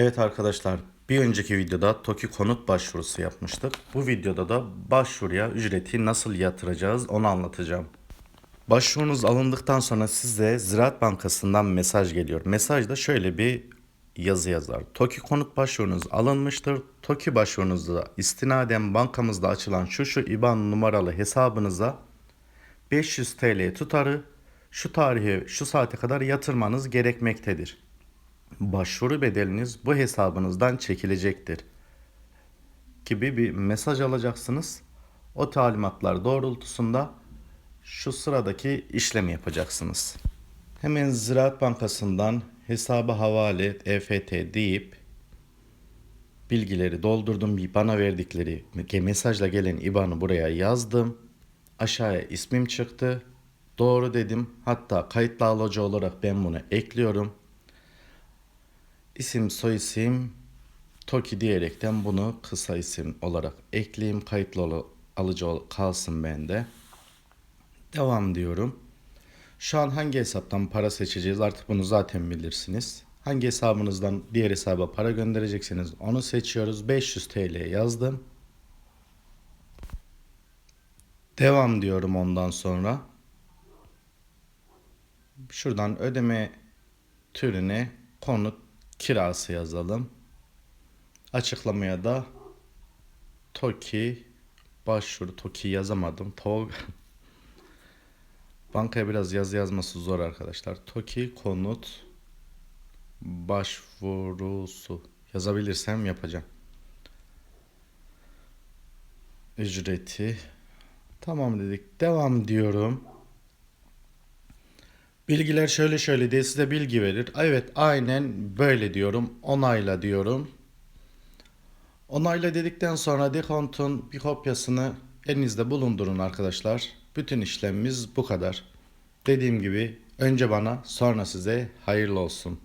Evet arkadaşlar bir önceki videoda TOKİ konut başvurusu yapmıştık. Bu videoda da başvuruya ücreti nasıl yatıracağız onu anlatacağım. Başvurunuz alındıktan sonra size Ziraat Bankası'ndan mesaj geliyor. Mesajda şöyle bir yazı yazar. TOKİ konut başvurunuz alınmıştır. TOKİ başvurunuzda istinaden bankamızda açılan şu şu IBAN numaralı hesabınıza 500 TL tutarı şu tarihe şu saate kadar yatırmanız gerekmektedir. Başvuru bedeliniz bu hesabınızdan çekilecektir gibi bir mesaj alacaksınız. O talimatlar doğrultusunda şu sıradaki işlemi yapacaksınız. Hemen Ziraat Bankası'ndan hesaba havale EFT deyip bilgileri doldurdum. Bana verdikleri mesajla gelen IBAN'ı buraya yazdım. Aşağıya ismim çıktı. Doğru dedim. Hatta kayıtlı alıcı olarak ben bunu ekliyorum. İsim soyisim Toki diyerekten bunu kısa isim olarak ekleyeyim. Kayıtlı alıcı ol- kalsın bende. Devam diyorum. Şu an hangi hesaptan para seçeceğiz artık bunu zaten bilirsiniz. Hangi hesabınızdan diğer hesaba para göndereceksiniz onu seçiyoruz. 500 TL yazdım. Devam diyorum ondan sonra. Şuradan ödeme türüne konut kirası yazalım. Açıklamaya da TOKİ başvuru TOKİ yazamadım. TOG Bankaya biraz yazı yazması zor arkadaşlar. TOKİ konut başvurusu yazabilirsem yapacağım. Ücreti tamam dedik. Devam diyorum. Bilgiler şöyle şöyle diye size bilgi verir. Evet aynen böyle diyorum. Onayla diyorum. Onayla dedikten sonra dekontun bir kopyasını elinizde bulundurun arkadaşlar. Bütün işlemimiz bu kadar. Dediğim gibi önce bana sonra size hayırlı olsun.